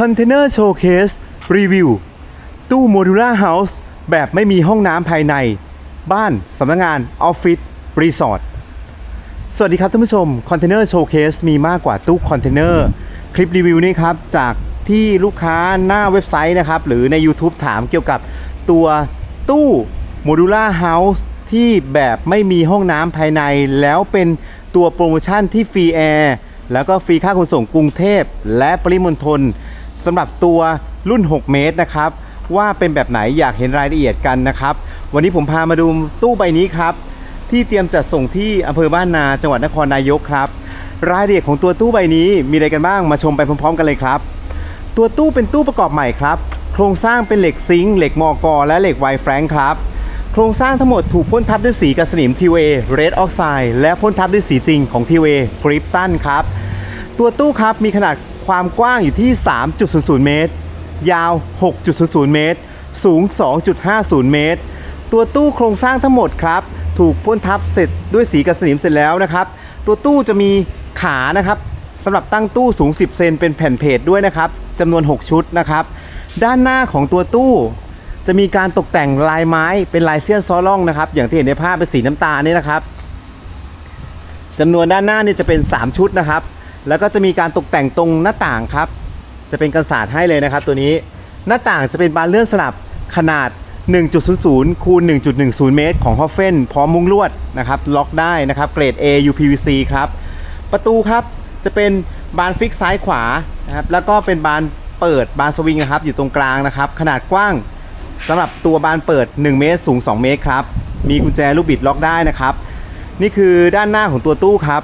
Container Showcase Review ตู้โมดูล่าเฮาส์แบบไม่มีห้องน้ำภายใน บ้านสำนักงานออฟฟิศรีสอร์ทสวัสดีครับท่านผู้ชม Container Showcase มีมากกว่าตู้คอนเทนเนอร์คลิปรีวิวนี้ครับ จากที่ลูกค้าหน้าเว็บไซต์นะครับ หรือใน YouTube ถามเกี่ยวกับตัวตู้โมดูล่าเฮาส์ที่แบบไม่มีห้องน้ำภายใน แล้วเป็นตัวโปรโมชั่นที่ฟรีแอร์แล้วก็ฟรีค่าขนส่งกรุงเทพและปริมณฑล สำหรับตัวรุ่น 6 เมตรนะครับ ว่าเป็นแบบไหนอยากเห็นรายละเอียดกันนะครับ วันนี้ผมพามาดูตู้ใบนี้ครับ ที่เตรียมจัดส่งที่อำเภอบ้านนาจังหวัดนครนายกครับ รายละเอียดของตัวตู้ใบนี้มีอะไรกันบ้างมาชมไปพร้อมๆ กันเลยครับ ตัวตู้เป็นตู้ประกอบใหม่ครับ โครงสร้างเป็นเหล็กซิงค์เหล็กมอกอและเหล็กไวแฟรงค์ครับโครงสร้างทั้งหมดถูกพ่นทับด้วยสีกับสนิมทีเวเรดออกไซด์และพ่นทับด้วยสีจริงของทีเวกริปตันครับ ตัวตู้ครับมีขนาดความกว้างอยู่ที่ 3.00 เมตร ยาว 6.00 เมตร สูง 2.50 เมตร ตัวตู้โครงสร้างทั้งหมดครับ ถูกพ่นทับเสร็จด้วยสีกับสนิมเสร็จแล้วนะครับ ตัวตู้จะมีขานะครับสำหรับตั้งตู้สูง 10 เซนเป็นแผ่นเพจด้วยนะครับจำนวน 6 ชุดนะครับ ด้านหน้าของตัวตู้ จะมีการตกแต่งลายไม้เป็นลายเสี้ยนซ้อล่องนะครับ อย่างที่เห็นในภาพเป็นสีน้ำตาลนี่นะครับจำนวนด้านหน้านี่จะเป็น 3 ชุดนะครับ แล้วก็จะมีการตกแต่งตรงหน้าต่างครับ จะเป็นกันศาสตร์ให้เลยนะครับ ตัวนี้หน้าต่างจะเป็นบานเลื่อนสลับขนาด 1.00 คูณ 1.10 เมตร ของฮอฟเฟนพร้อมมุ้งลวดนะครับ ล็อกได้นะครับ เกรด A UPVC ครับ ประตูครับจะเป็นบานฟิกซ้ายขวานะครับแล้วก็เป็นบานเปิดบานสวิงนะครับ อยู่ตรงกลางนะครับ ขนาดกว้างสำหรับตัวบานเปิด 1 เมตร สูง 2 เมตรครับ มีกุญแจลูกบิดล็อกได้นะครับ นี่คือด้านหน้าของตัวตู้ครับ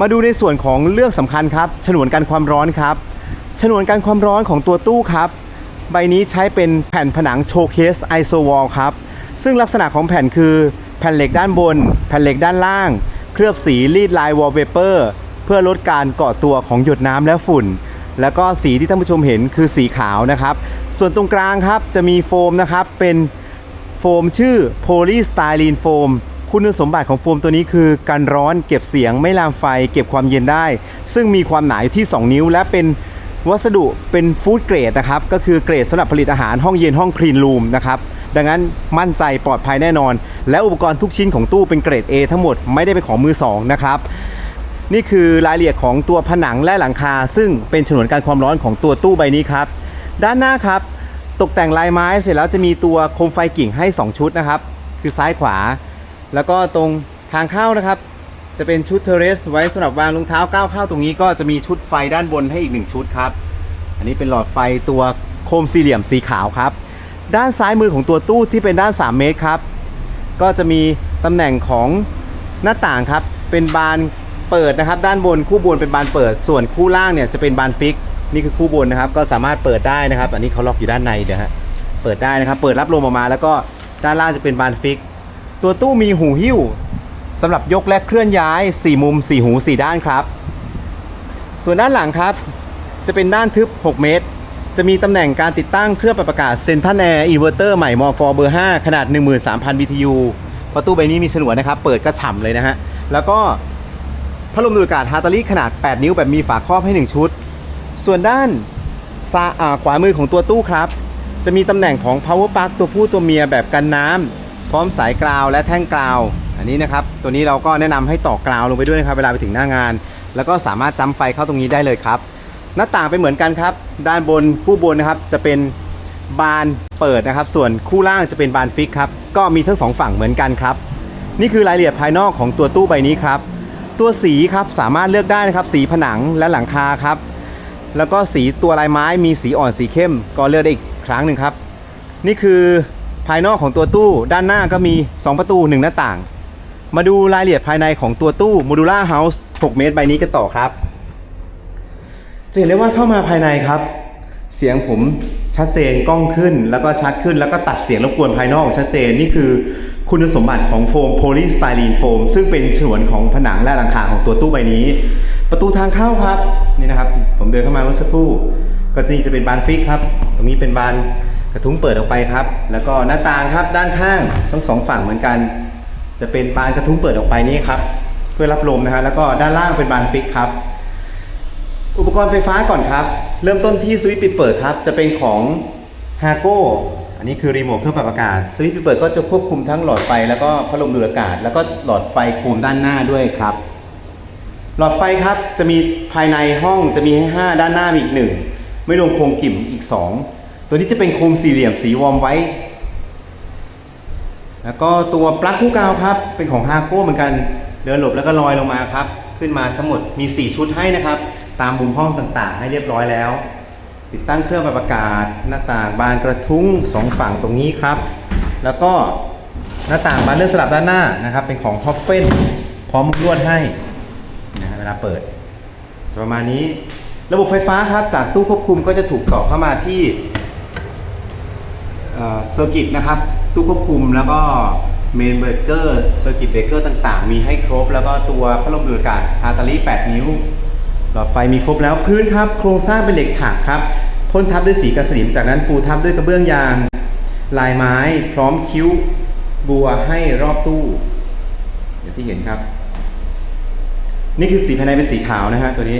มาดูในส่วนของเรื่องสำคัญครับฉนวนกันความร้อนครับฉนวนกันความร้อนของตัวตู้ครับ ใบนี้ใช้เป็นแผ่นผนังโชว์เคสไอโซวอลครับ ซึ่งลักษณะของแผ่นคือแผ่นเหล็กด้านบน แผ่นเหล็กด้านล่าง เคลือบสีรีดลายวอลเปเปอร์เพื่อลดการเกาะตัวของหยดน้ำและฝุ่น แล้วก็สีที่ท่านผู้ชมเห็นคือสีขาวนะครับ ส่วนตรงกลางครับจะมีโฟมนะครับเป็นโฟมชื่อโพลีสไตรีนโฟม คุณสมบัติของโฟมตัวนี้คือกันร้อนเก็บเสียงไม่ลามไฟ เก็บความเย็นได้ ซึ่งมีความหนาอยู่ที่ 2 นิ้ว และเป็นวัสดุเป็นฟู้ดเกรดนะครับ ก็คือเกรดสำหรับผลิตอาหารห้องเย็นห้องคลีนรูมนะครับ ดังนั้นมั่นใจปลอดภัยแน่นอน และอุปกรณ์ทุกชิ้นของตู้เป็นเกรด A ทั้งหมดไม่ได้เป็นของมือสองนะครับ นี่คือรายละเอียดของตัวผนังและหลังคา ซึ่งเป็นฉนวนการความร้อนของตัวตู้ใบนี้ครับ ด้านหน้าครับ ตกแต่งลายไม้เสร็จแล้วจะมีตัวโคมไฟกิ่งให้ 2 ชุดนะครับ คือซ้ายขวา แล้วก็ตรงทางเข้านะครับ จะเป็นชุดเทเรสไว้สำหรับวางรองเท้าก้าวเข้าตรงนี้ก็จะมีชุดไฟด้านบนให้อีก1ชุดครับ อันนี้เป็นหลอดไฟตัวโคมสี่เหลี่ยมสีขาวครับ ด้านซ้ายมือของตัวตู้ที่เป็นด้าน 3 เมตรครับ ก็จะมีตำแหน่งของหน้าต่างครับ เป็นบานเปิดนะครับ ด้านบนคู่บนเป็นบานเปิด ส่วนคู่ล่างเนี่ยจะเป็นบานฟิก นี่คือคู่บนนะครับ ก็สามารถเปิดได้นะครับ อันนี้เขาล็อกอยู่ด้านในเดี๋ยวฮะ เปิดได้นะครับ เปิดรับลมออกมา แล้วก็ด้านล่างจะเป็นบานฟิก ตัวตู้มีหูหิ้วสำหรับยกและเคลื่อนย้าย 4 มุม 4 หู 4 ด้านครับ ส่วนด้านหลังครับ จะเป็นด้านทึบ 6 เมตร จะมีตำแหน่งการติดตั้งเครื่องปรับอากาศเซนทันแอร์อินเวอร์เตอร์ใหม่มอฟอเบอร์ 5 ขนาด 13,000 BTU ประตูใบนี้มีฉนวนนะครับ เปิดกระฉ่ำเลยนะฮะ แล้วก็พัดลมดูดอากาศฮาร์ตาลีขนาด 8 นิ้วแบบมีฝาครอบให้ 1 ชุด ส่วนด้านซ้าขวามือของตัวตู้ครับ จะมีตำแหน่งของ power plug ตัวผู้ตัวเมียแบบกันน้ำ ร้อมสายกราวและแท่งกราว อันนี้นะครับ ตัวนี้เราก็แนะนำให้ต่อกราวลงไปด้วยนะครับเวลาไปถึงหน้างาน แล้วก็สามารถจำไฟเข้าตรงนี้ได้เลยครับ หน้าต่างเป็นเหมือนกันครับ ด้านบนคู่บนนะครับจะเป็นบานเปิดนะครับ ส่วนคู่ล่างจะเป็นบานฟิกครับ ก็มีทั้งสองฝั่งเหมือนกันครับ นี่คือรายละเอียดภายนอกของตัวตู้ใบนี้ครับ ตัวสีครับสามารถเลือกได้นะครับ สีผนังและหลังคาครับ แล้วก็สีตัวลายไม้มีสีอ่อนสีเข้ม ก็เลือกได้อีกครั้งหนึ่งครับ นี่คือ ภายนอกของตัวตู้ด้านหน้าก็มี 2 ประตู 1 หน้าต่าง มาดูรายละเอียดภายในของตัวตู้ Modular House 6เมตรใบนี้กันต่อครับจะเห็นได้ว่าเข้ามาภายในครับ เสียงผมชัดเจนกล้องขึ้น แล้วก็ชัดขึ้นแล้วก็ตัดเสียงรบกวนภายนอกชัดเจนนี่คือคุณสมบัติของโฟมโพลีสไตรีนโฟมซึ่งเป็นฉนวนของผนังและหลังคาของตัวตู้ใบนี้ ประตูทางเข้าครับนี่นะครับ ผมเดินเข้ามาเมื่อสักครู่ ก็นี่จะเป็นบานฟิกครับ ตรงนี้เป็นบาน กระทุ้งเปิดออกไปครับ แล้วก็หน้าต่างครับด้านข้างทั้งสองฝั่งเหมือนกัน จะเป็นบานกระทุ้งเปิดออกไปนี่ครับ เพื่อรับลมนะฮะแล้วก็ด้านล่างเป็นบานฟิกครับ อุปกรณ์ไฟฟ้าก่อนครับ เริ่มต้นที่สวิตช์ปิดเปิดครับ จะเป็นของ h a g o อันนี้คือรีโมทเครื่องปรับอากาศสวิตช์ปิดเปิดก็จะควบคุมทั้งหลอดไฟแล้วก็พัดลมดูดอากาศ แล้วก็หลอดไฟโคมด้านหน้าด้วยครับหลอดไฟครับจะมีภายในห้องจะมีให้ 5 ด้านหน้ามีอีกหนึ่งไม่รวมโคมกิ่มอีก 2 ตัวนี้จะเป็นโคมสี่เหลี่ยมสีวอมไว้ แล้วก็ตัวปลั๊กคู่กาวครับ เป็นของฮาโก้เหมือนกัน เดินหลบแล้วก็ลอยลงมาครับ ขึ้นมาทั้งหมดมี 4 ชุดให้นะครับ ตามมุมห้องต่างๆ ให้เรียบร้อยแล้ว ติดตั้งเครื่องปรับอากาศ หน้าต่างบานกระทุ้งสองฝั่งตรงนี้ครับ แล้วก็หน้าต่างบานเลื่อนสลับด้านหน้านะครับ เป็นของฮอฟเฟนพร้อมมุ้งลวดให้นะฮะเวลาเปิด ประมาณนี้ระบบไฟฟ้าครับจากตู้ควบคุมก็จะถูกต่อเข้ามาที่ เซอร์กิตนะครับตู้ควบคุมแล้วก็เมนเบรกเกอร์เซอร์กิตเบรกเกอร์ต่างๆ มีให้ครบ แล้วก็ตัวพัดลมดูดอากาศฮาตาลี8 นิ้วหลอดไฟมีครบแล้วพื้นครับ โครงสร้างเป็นเหล็กถักครับพ่นทับด้วยสีกระสนิมจากนั้นปูทับด้วยกระเบื้องยาง ลายไม้พร้อมคิ้วบัวให้รอบตู้อย่างที่เห็นครับ นี่คือสีภายในเป็นสีขาวนะฮะตัวนี้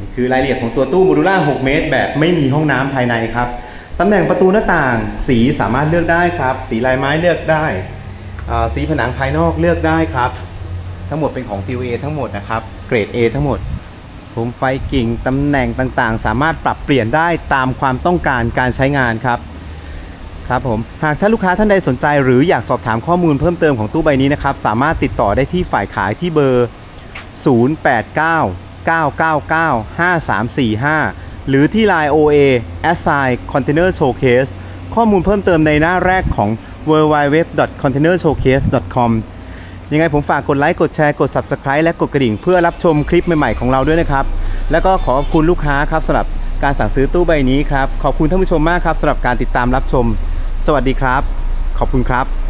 นี่คือรายละเอียดของตัวตู้โมดูล่า 6 เมตร แบบไม่มีห้องน้ำภายในครับตำแหน่งประตูหน้าต่างสีสามารถเลือกได้ครับ สีลายไม้เลือกได้สีผนังภายนอกเลือกได้ครับ ทั้งหมดเป็นของ TOA ทั้งหมดนะครับ เกรด A ทั้งหมดผมไฟกิ่งตำแหน่งต่างๆ สามารถปรับเปลี่ยนได้ตามความต้องการการใช้งานครับครับผมหากท่านลูกค้าท่านใดสนใจ หรืออยากสอบถามข้อมูลเพิ่มเติมของตู้ใบนี้นะครับ สามารถติดต่อได้ที่ฝ่ายขายที่เบอร์ 089 999 5345 หรือที่ Line OA Assign Container Showcase ข้อมูลเพิ่มเติมในหน้าแรกของ www.containershowcase.com ยังไงผมฝากกดไลค์ กดแชร์ กด Subscribe และกดกระดิ่ง เพื่อรับชมคลิปใหม่ๆของเราด้วยนะครับ แล้วก็ขอขอบคุณลูกค้าครับสำหรับการสั่งซื้อตู้ใบนี้ครับ ขอบคุณท่านผู้ชมมากครับสำหรับการติดตามรับชม สวัสดีครับ ขอบคุณครับ